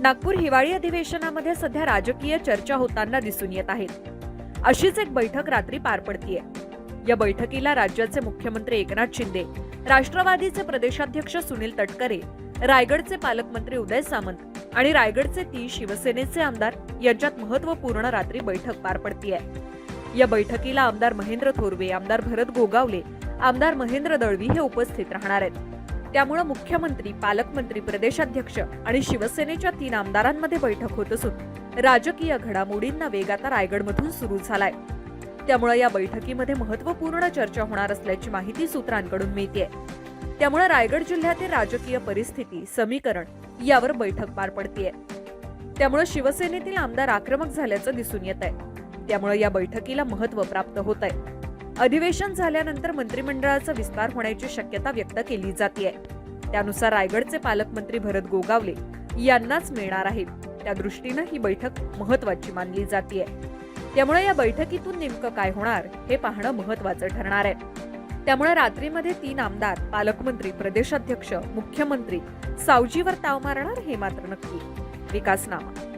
नागपूर हिवाळी अधिवेशनामध्ये सध्या राजकीय चर्चा होताना दिसून येत आहेत अशीच एक बैठक रात्री पार पडतीये. या बैठकीला राज्याचे मुख्यमंत्री एकनाथ शिंदे राष्ट्रवादीचे प्रदेशाध्यक्ष सुनील तटकरे रायगडचे पालकमंत्री उदय सामंत आणि रायगडचे तीन शिवसेनेचे आमदार यांच्यात महत्त्वपूर्ण रात्री बैठक पार पडतीये. या बैठकीला आमदार महेंद्र थोरवे आमदार भरत गोगावले आमदार महेंद्र दळवी हे उपस्थित राहणार आहेत. त्यामुळे मुख्यमंत्री पालकमंत्री प्रदेशाध्यक्ष आणि शिवसेनेच्या तीन आमदारांमध्ये बैठक होत असून राजकीय घडामोडींना वेग आता रायगडमधून सुरू झालाय. त्यामुळे या बैठकीमध्ये महत्त्वपूर्ण चर्चा होणार असल्याची माहिती सूत्रांकडून मिळते त्यामुळे रायगड जिल्ह्यातील राजकीय परिस्थिती समीकरण यावर बैठक पार पडतीये. त्यामुळे शिवसेनेतील आमदार आक्रमक झाल्याचं दिसून येत आहे त्यामुळे या बैठकीला महत्त्व प्राप्त होत आहे अधिवेशन झाल्यानंतर मंत्रिमंडळाचा विस्तार होण्याची शक्यता व्यक्त केली जाते त्यानुसार रायगडचे पालकमंत्री भरत गोगावले यांनाच मिळणार आहेत. त्या दृष्टीनं ही बैठक महत्वाची मानली जाते त्यामुळे या बैठकीतून नेमकं काय होणार हे पाहणं महत्वाचं ठरणार आहे. त्यामुळे रात्रीमध्ये तीन आमदार पालकमंत्री प्रदेशाध्यक्ष मुख्यमंत्री सावजीवर ताव मारणार हे मात्र नक्की. विकासनामा